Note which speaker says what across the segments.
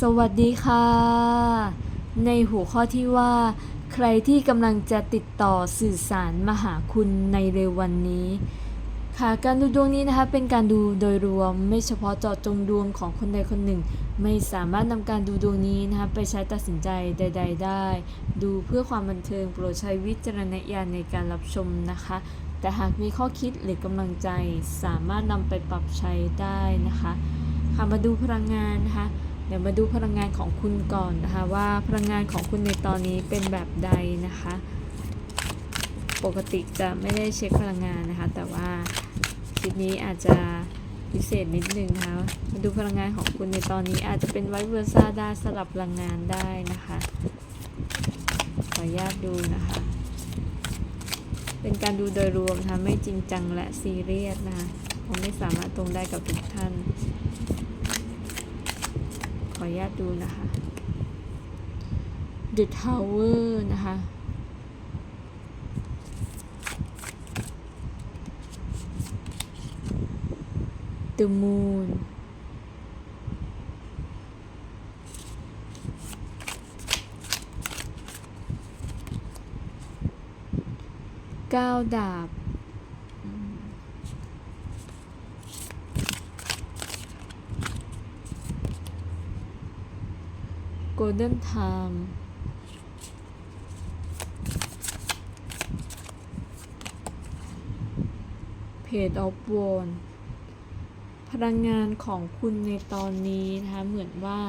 Speaker 1: สวัสดีค่ะ ในหัวข้อที่ว่า ใครที่กำลังจะติดต่อสื่อสารมาหาคุณในเร็ววันนี้ ค่ะการดูดวงนี้นะคะเป็นการดูโดยรวมไม่เฉพาะเจาะจงดวงของคนใดคนหนึ่ง ไม่สามารถนำการดูดวงนี้นะคะไปใช้ตัดสินใจใด ๆ ได้ ดูเพื่อความบันเทิงโปรดใช้วิจารณญาณในการรับชมนะคะ แต่หากมีข้อคิดหรือกำลังใจสามารถนำไปปรับใช้ได้นะคะค่ะมาดูพลังงานนะคะ เดี๋ยวมาดูพลังงานของคุณก่อนนะคะว่าพลังงานของคุณในตอนนี้เป็นแบบใดนะคะ ปกติจะไม่ได้เช็คพลังงานนะคะ แต่ว่าคลิปนี้อาจจะพิเศษนิดนึงนะคะมาดูพลังงานของคุณในตอนนี้อาจจะเป็นไวเวอร์ซ่าได้สลับพลังงานได้นะคะขออนุญาตดูนะคะ เป็นการดูโดยรวมนะคะไม่จริงจังและซีเรียสนะคะเพราะไม่สามารถตรงได้กับทุกท่าน ออนุญาตดูนะคะ The Tower นะคะ The Moon ก้าดาบ Golden Time เพจออฟวอนพลังงานของคุณในตอนนี้นะคะ เหมือนว่า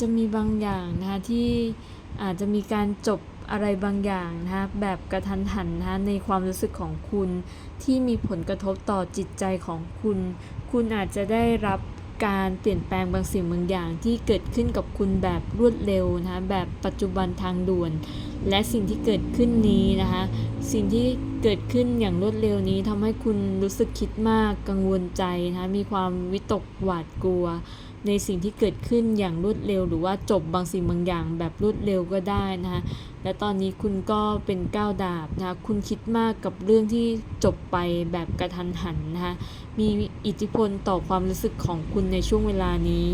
Speaker 1: จะมีบางอย่างนะคะ ที่อาจจะมีการจบอะไรบางอย่างนะคะแบบกระทันหันนะคะในความรู้สึกของคุณที่มีผลกระทบต่อจิตใจของคุณ คุณอาจจะได้รับ การเปลี่ยนแปลงบางสิ่งบางอย่างที่เกิดขึ้นกับคุณแบบรวดเร็วนะคะแบบปัจจุบันทางด่วน และสิ่งที่เกิดขึ้นนี้นะคะสิ่งที่เกิดขึ้นอย่างรวดเร็วนี้ทำให้คุณรู้สึกคิดมากกังวลใจนะคะมีความวิตกหวาดกลัว ในสิ่งที่เกิดขึ้นอย่างรวดเร็ว หรือว่าจบบางสิ่งบางอย่างแบบรวดเร็วก็ได้นะคะและตอนนี้คุณก็เป็นก้าวดาบนะคะคุณคิดมากกับเรื่องที่จบไปแบบกระทันหันนะคะมีอิทธิพลต่อความรู้สึกของคุณในช่วงเวลานี้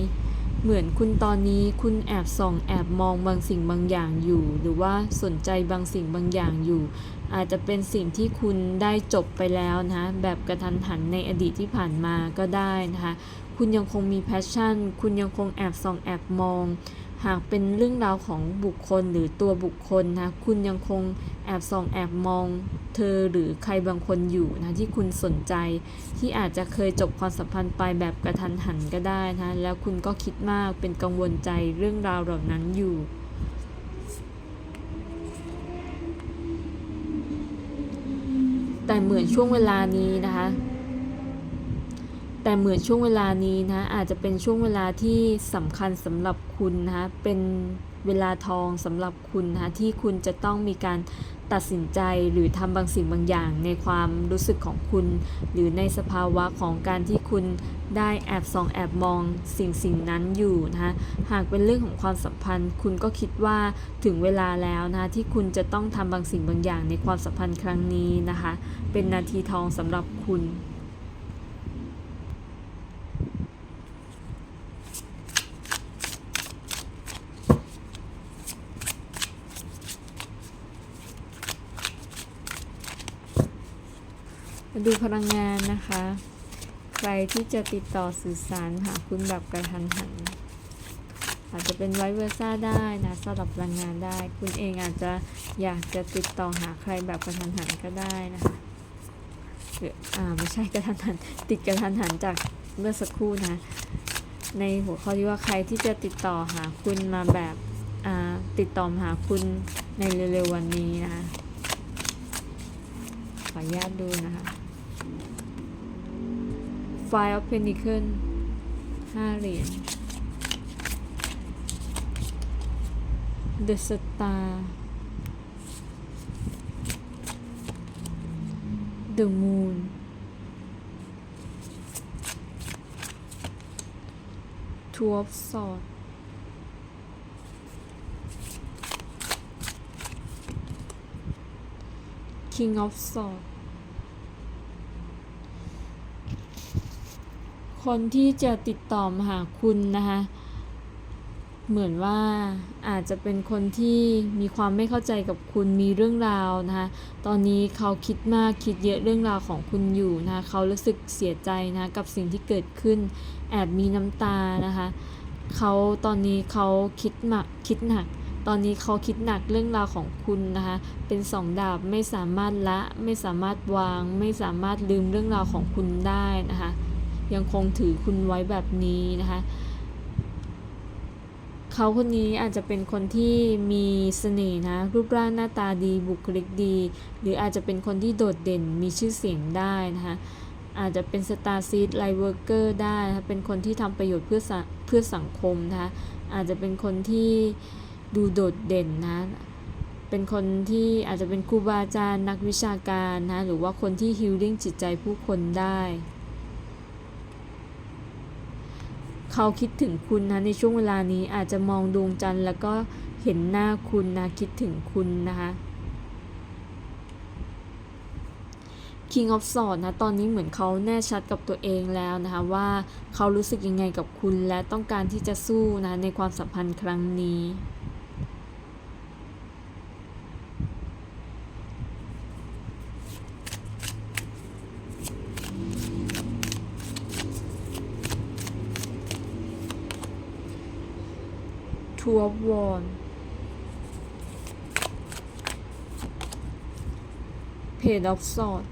Speaker 1: เหมือนคุณตอนนี้คุณแอบส่องแอบมองบางสิ่งบางอย่างอยู่ หรือว่าสนใจบางสิ่งบางอย่างอยู่ อาจจะเป็นสิ่งที่คุณได้จบไปแล้วนะคะแบบกระทันหันในอดีตที่ผ่านมาก็ได้นะคะ คุณยังคงมีแพชชั่น คุณยังคงแอบส่องแอบมอง หากเป็นเรื่องราวของบุคคลหรือตัวบุคคลนะ คุณยังคงแอบส่องแอบมอง เธอหรือใครบางคนอยู่นะที่คุณสนใจ ที่อาจจะเคยจบความสัมพันธ์ไปแบบกระทันหันก็ได้นะ แล้วคุณก็คิดมากเป็นกังวลใจเรื่องราวเหล่านั้นอยู่แต่เหมือนช่วงเวลานี้นะคะ แต่เหมือนช่วงเวลานี้นะอาจจะเป็นช่วงเวลาที่สำคัญสำหรับคุณนะคะเป็นเวลาทองสำหรับคุณนะคะที่คุณจะต้องมีการตัดสินใจหรือทำบางสิ่งบางอย่างในความรู้สึกของคุณ หรือในสภาวะของการที่คุณได้แอบส่องแอบมองสิ่งสิ่งนั้นอยู่นะคะหากเป็นเรื่องของความสัมพันธ์ คุณก็คิดว่าถึงเวลาแล้วนะคะที่คุณจะต้องทำบางสิ่งบางอย่างในความสัมพันธ์ครั้งนี้นะคะเป็นนาทีทองสำหรับคุณ ดูพลังงานนะคะ ใครที่จะติดต่อสื่อสารหาคุณแบบกระทันหัน อาจจะเป็นไวเวอร์ซ่าได้นะสำหรับพลังงานได้ คุณเองอาจจะอยากจะติดต่อหาใครแบบกระทันหันก็ได้นะคะหรืออ่าไม่ใช่กระทันหัน ติดกระทันหันจากเมื่อสักครู่นะ ในหัวข้อที่ว่าใครที่จะติดต่อหาคุณมาแบบอ่าติดต่อมาหาคุณในเร็วๆวันนี้นะคะขออนุญาตดูนะคะ Five of Pentacles ห้าเหรียญ The Star The Moon Two of Swords King of Swords คนที่จะติดต่อมาหาคุณนะคะ เหมือนว่าอาจจะเป็นคนที่มีความไม่เข้าใจกับคุณมีเรื่องราวนะคะ ตอนนี้เขาคิดมากคิดเยอะเรื่องราวของคุณอยู่นะคะเขารู้สึกเสียใจนะกับสิ่งที่เกิดขึ้น แอบมีน้ำตานะคะเขาตอนนี้เขาคิดหนักคิดหนัก ตอนนี้เขาคิดหนักเรื่องราวของคุณนะคะ เป็นสองดาบไม่สามารถละ ไม่สามารถวาง ไม่สามารถลืมเรื่องราวของคุณได้นะคะ ยังคงถือคุณไว้แบบนี้นะคะเขาคนนี้อาจจะเป็นคนที่มีเสน่ห์นะ รูปร่างหน้าตาดีบุคลิกดี หรืออาจจะเป็นคนที่โดดเด่นมีชื่อเสียงได้นะคะอาจจะเป็นสตาร์ซีดไลเวอร์เกอร์ได้นะคะเป็นคนที่ทำประโยชน์เพื่อเพื่อสังคมนะคะอาจจะเป็นคนที่ดูโดดเด่นนะ เป็นคนที่อาจจะเป็นครูบาอาจารย์นักวิชาการนะ หรือว่าคนที่ฮิลลิ่งจิตใจผู้คนได้ เขาคิดถึงคุณนะในช่วงเวลานี้อาจจะมองดวงจันทร์แล้วก็เห็นหน้าคุณนะคิดถึงคุณนะคะ King of Swords นะตอนนี้เหมือนเขาแน่ชัดกับตัวเองแล้วนะคะว่าเขารู้สึกยังไงกับคุณและต้องการที่จะสู้นะในความสัมพันธ์ครั้งนี้ Two of Wands Page of Swords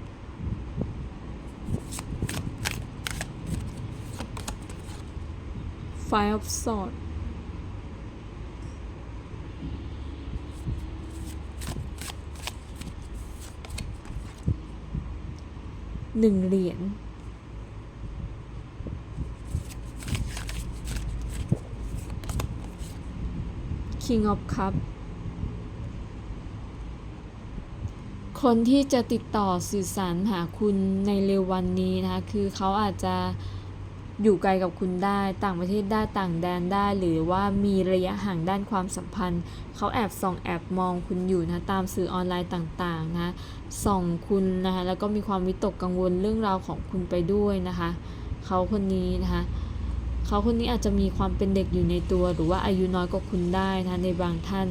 Speaker 1: Five of Swords หนึ่งเหรียญ King of Cup คนที่จะติดต่อสื่อสารหาคุณในเร็ววันนี้นะคะ คือเขาอาจจะอยู่ไกลกับคุณได้ ต่างประเทศได้ ต่างแดนได้ หรือว่ามีระยะห่างด้านความสัมพันธ์ เขาแอบส่องแอบมองคุณอยู่นะ ตามสื่อออนไลน์ต่างๆนะ ส่องคุณนะคะ แล้วก็มีความวิตกกังวลเรื่องราวของคุณไปด้วยนะคะ เขาคนนี้นะคะ เขาคนนี้อาจจะมีความเป็นเด็กอยู่ในตัว หรือว่าอายุน้อยกว่าคุณได้นะในบางท่าน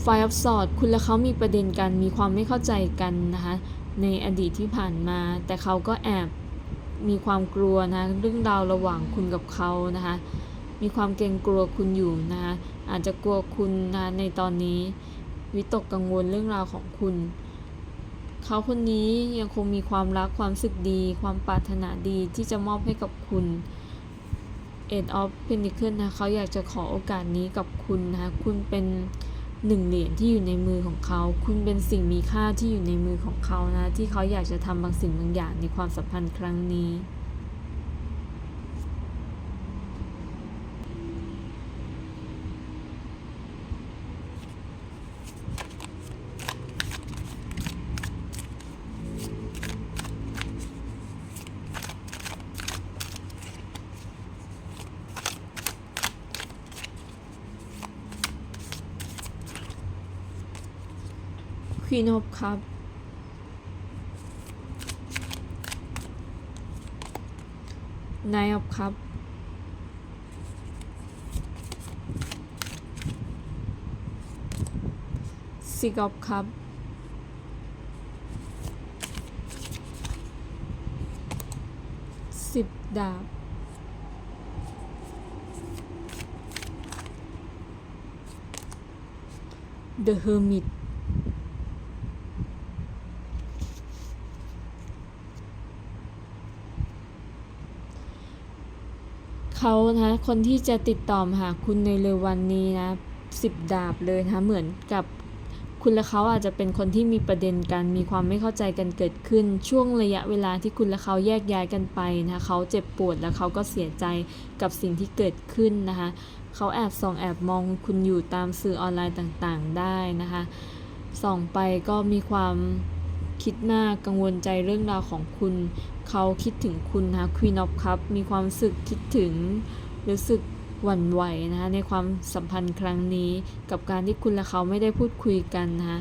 Speaker 1: ไฟอัพสอดคุณและเขามีประเด็นกันมีความไม่เข้าใจกันนะคะในอดีตที่ผ่านมา แต่เขาก็แอบมีความกลัวนะเรื่องราวระหว่างคุณกับเขานะคะมีความเกรงกลัวคุณอยู่นะคะอาจจะกลัวคุณนะในตอนนี้ วิตกกังวลเรื่องราวของคุณ เขาคนนี้ยังคงมีความรักความสึกดี ความปรารถนาดีที่จะมอบให้กับคุณ Eight of Pentacles นะเขาอยากจะขอโอกาสนี้กับคุณนะคะคุณเป็นหนึ่งเหรียญที่อยู่ในมือของเขา คุณเป็นสิ่งมีค่าที่อยู่ในมือของเขานะ ที่เขาอยากจะทำบางสิ่งบางอย่างในความสัมพันธ์ครั้งนี้ Queen of Cup Nine of Cup Six of Cup สิบดาบ The Hermit เขานะคนที่จะติดต่อหาคุณในเร็ววันนี้นะสิบดาบเลยนะคะเหมือนกับคุณและเขาอาจจะเป็นคนที่มีประเด็นกัน มีความไม่เข้าใจกันเกิดขึ้น ช่วงระยะเวลาที่คุณและเขาแยกย้ายกันไปนะคะเขาเจ็บปวดและเขาก็เสียใจกับสิ่งที่เกิดขึ้นนะคะเขาแอบส่องแอบมองคุณอยู่ตามสื่อออนไลน์ต่างๆ ได้นะคะส่องไปก็มีความคิดมากกังวลใจเรื่องราวของคุณ เขาคิดถึงคุณนะควีนอฟครับมีความสึกคิดถึงรู้สึกหวั่นไหวนะคะในความสัมพันธ์ครั้งนี้กับการที่คุณและเขาไม่ได้พูดคุยกันนะ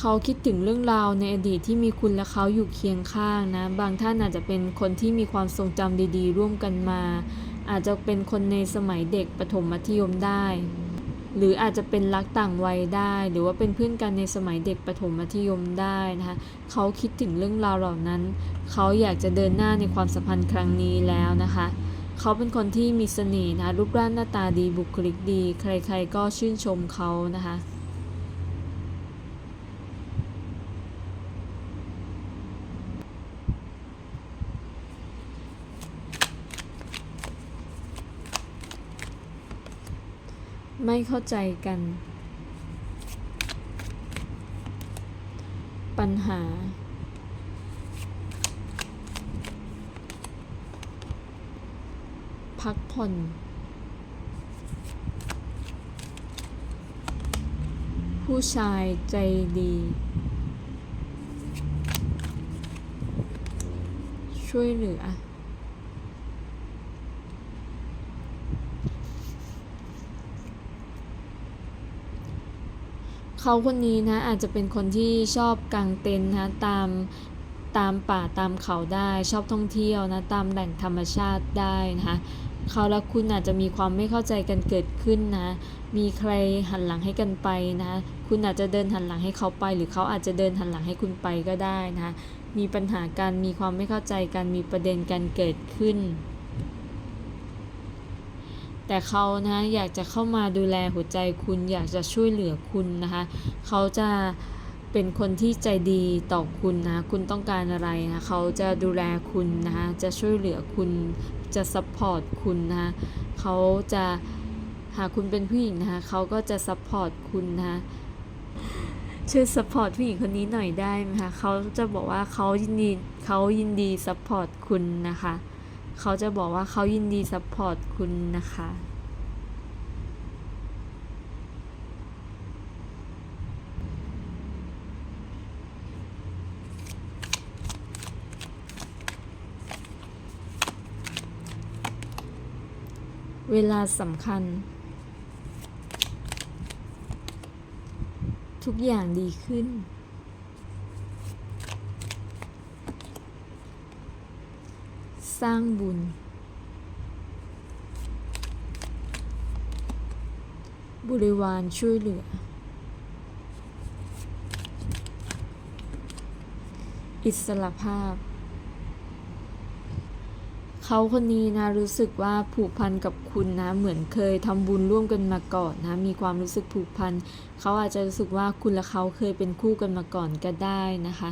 Speaker 1: เขาคิดถึงเรื่องราวในอดีตที่มีคุณและเขาอยู่เคียงข้างนะ บางท่านอาจจะเป็นคนที่มีความทรงจำดีๆ ร่วมกันมา อาจจะเป็นคนในสมัยเด็กประถมมัธยมได้ หรืออาจจะเป็นรักต่างวัยได้ หรือว่าเป็นเพื่อนกันในสมัยเด็กประถมมัธยมได้นะคะเขาคิดถึงเรื่องราวเหล่านั้น เขาอยากจะเดินหน้าในความสัมพันธ์ครั้งนี้แล้วนะคะ เขาเป็นคนที่มีเสน่ห์นะรูปร่างหน้าตาดีบุคลิกดี ใครๆก็ชื่นชมเขานะคะ ไม่เข้าใจกัน ปัญหา พักผ่อนผู้ชายใจดี ช่วยเหลือ เขาคนนี้นะอาจจะเป็นคนที่ชอบกางเต็นท์นะตามตามป่าตามเขาได้ชอบท่องเที่ยวนะตามแหล่งธรรมชาติได้นะคะเขาและคุณอาจจะมีความไม่เข้าใจกันเกิดขึ้นนะ มีใครหันหลังให้กันไปนะ คุณอาจจะเดินหันหลังให้เขาไป หรือเขาอาจจะเดินหันหลังให้คุณไปก็ได้นะ มีปัญหาการมีความไม่เข้าใจกันมีประเด็นกันเกิดขึ้น แต่เขานะอยากจะเข้ามาดูแลหัวใจคุณอยากจะช่วยเหลือคุณนะคะเขาจะเป็นคนที่ใจดีต่อคุณนะคุณต้องการอะไรนะเขาจะดูแลคุณนะคะจะช่วยเหลือคุณจะซัพพอร์ตคุณนะคะเขาจะหากคุณเป็นผู้หญิงนะคะเขาก็จะซัพพอร์ตคุณนะคะช่วยซัพพอร์ตผู้หญิงคนนี้หน่อยได้ไหมคะเขาจะบอกว่าเขายินดีเขายินดีซัพพอร์ตคุณนะคะ เขาจะบอกว่าเขายินดีซัพพอร์ตคุณนะคะ เวลาสำคัญ ทุกอย่างดีขึ้น สร้างบุญ บริวารช่วยเหลือ อิสรภาพ เขาคนนี้นะรู้สึกว่าผูกพันกับคุณนะ เหมือนเคยทำบุญร่วมกันมาก่อนนะ มีความรู้สึกผูกพัน เขาอาจจะรู้สึกว่าคุณและเขาเคยเป็นคู่กันมาก่อนก็ได้นะคะ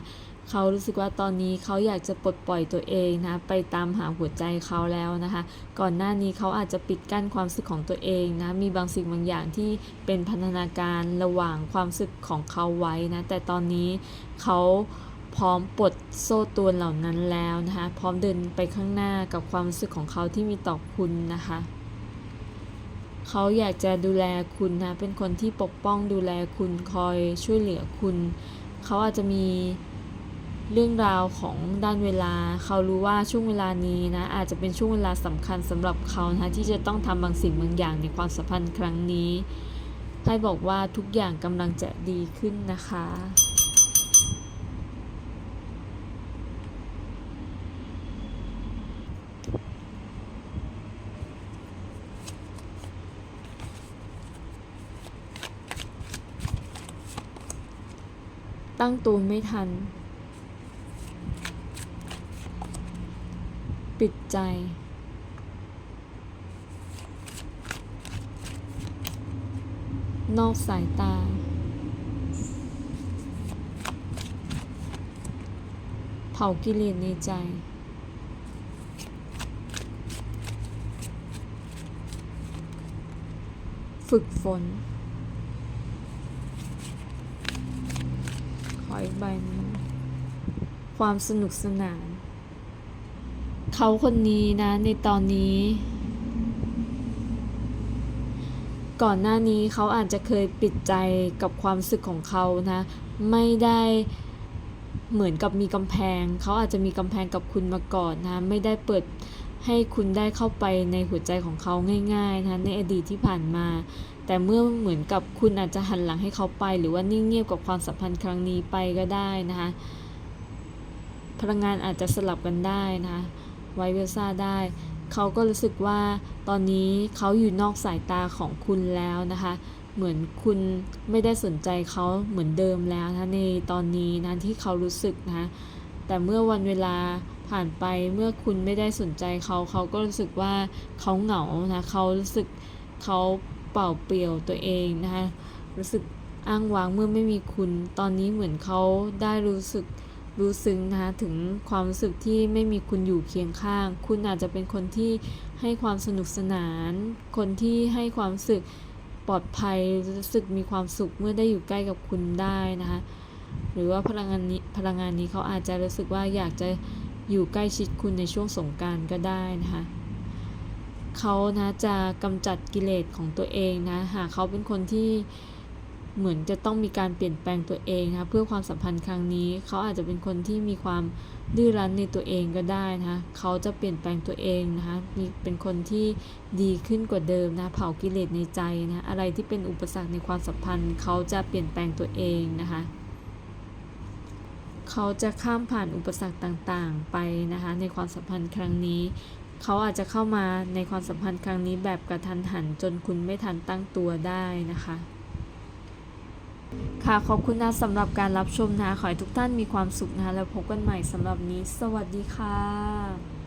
Speaker 1: เขารู้สึกว่าตอนนี้เขาอยากจะปลดปล่อยตัวเองนะไปตามหาหัวใจเขาแล้วนะคะ ก่อนหน้านี้เขาอาจจะปิดกั้นความรู้สึกของตัวเองนะมีบางสิ่งบางอย่างที่เป็นพันธนาการระหว่างความรู้สึกของเขาไว้นะแต่ตอนนี้เขาพร้อมปลดโซ่ตรวนเหล่านั้นแล้วนะคะ พร้อมเดินไปข้างหน้ากับความรู้สึกของเขาที่มีต่อคุณนะคะเขาอยากจะดูแลคุณนะ เป็นคนที่ปกป้องดูแลคุณคอยช่วยเหลือคุณ เขาอาจจะมี เรื่องราวของด้านเวลา เขารู้ว่าช่วงเวลานี้นะอาจจะเป็นช่วงเวลาสำคัญสำหรับเขานะที่จะต้องทำบางสิ่งบางอย่างในความสัมพันธ์ครั้งนี้ให้บอกว่าทุกอย่างกำลังจะดีขึ้นนะคะตั้งตัวไม่ทัน ปิดใจ นอกสายตา เผากิเลสในใจ ฝึกฝน ขออีกใบหนึงความสนุกสนาน เขาคนนี้นะในตอนนี้ ก่อนหน้านี้เขาอาจจะเคยปิดใจกับความรู้สึกของเขานะ ไม่ได้เหมือนกับมีกำแพง เขาอาจจะมีกำแพงกับคุณมาก่อนนะ ไม่ได้เปิดให้คุณได้เข้าไปในหัวใจของเขาง่าย ๆนะคะในอดีตที่ผ่านมา แต่เมื่อเหมือนกับคุณอาจจะหันหลังให้เขาไป หรือว่านิ่งเงียบกับความสัมพันธ์ครั้งนี้ไปก็ได้นะคะพลังงานอาจจะสลับกันได้นะคะ ไวเวซ่าได้ เขาก็รู้สึกว่าตอนนี้เขาอยู่นอกสายตาของคุณแล้วนะคะ เหมือนคุณไม่ได้สนใจเขาเหมือนเดิมแล้วนะในตอนนี้นะที่เขารู้สึกนะคะแต่เมื่อวันเวลาผ่านไปเมื่อคุณไม่ได้สนใจเขาเขาก็รู้สึกว่าเขาเหงานะเขารู้สึกเขาเปล่าเปลี่ยวตัวเองนะคะรู้สึกอ้างว้างเมื่อไม่มีคุณ ตอนนี้เหมือนเขาได้รู้สึก รู้ซึ้งนะคะถึงความรู้สึกที่ไม่มีคุณอยู่เคียงข้าง คุณอาจจะเป็นคนที่ให้ความสนุกสนาน คนที่ให้ความรู้สึกปลอดภัยรู้สึกมีความสุขเมื่อได้อยู่ใกล้กับคุณได้นะคะหรือว่าพลังงานนี้พลังงานนี้เขาอาจจะรู้สึกว่าอยากจะอยู่ใกล้ชิดคุณในช่วงสงการก็ได้นะคะเขานะจะกำจัดกิเลสของตัวเองนะหากเขาเป็นคนที่ เหมือนจะต้องมีการเปลี่ยนแปลงตัวเองนะเพื่อความสัมพันธ์ครั้งนี้ เขาอาจจะเป็นคนที่มีความดื้อรั้นในตัวเองก็ได้นะคะเขาจะเปลี่ยนแปลงตัวเองนะคะมีเป็นคนที่ดีขึ้นกว่าเดิมนะเผากิเลสในใจนะอะไรที่เป็นอุปสรรคในความสัมพันธ์ เขาจะเปลี่ยนแปลงตัวเองนะคะเขาจะข้ามผ่านอุปสรรคต่างๆ ไปนะคะในความสัมพันธ์ครั้งนี้ เขาอาจจะเข้ามาในความสัมพันธ์ครั้งนี้แบบกระทันหันจนคุณไม่ทันตั้งตัวได้นะคะ ค่ะขอบคุณนะสำหรับการรับชมนะขอให้ทุกท่านมีความสุขนะแล้วพบกันใหม่สำหรับนี้ สวัสดีค่ะ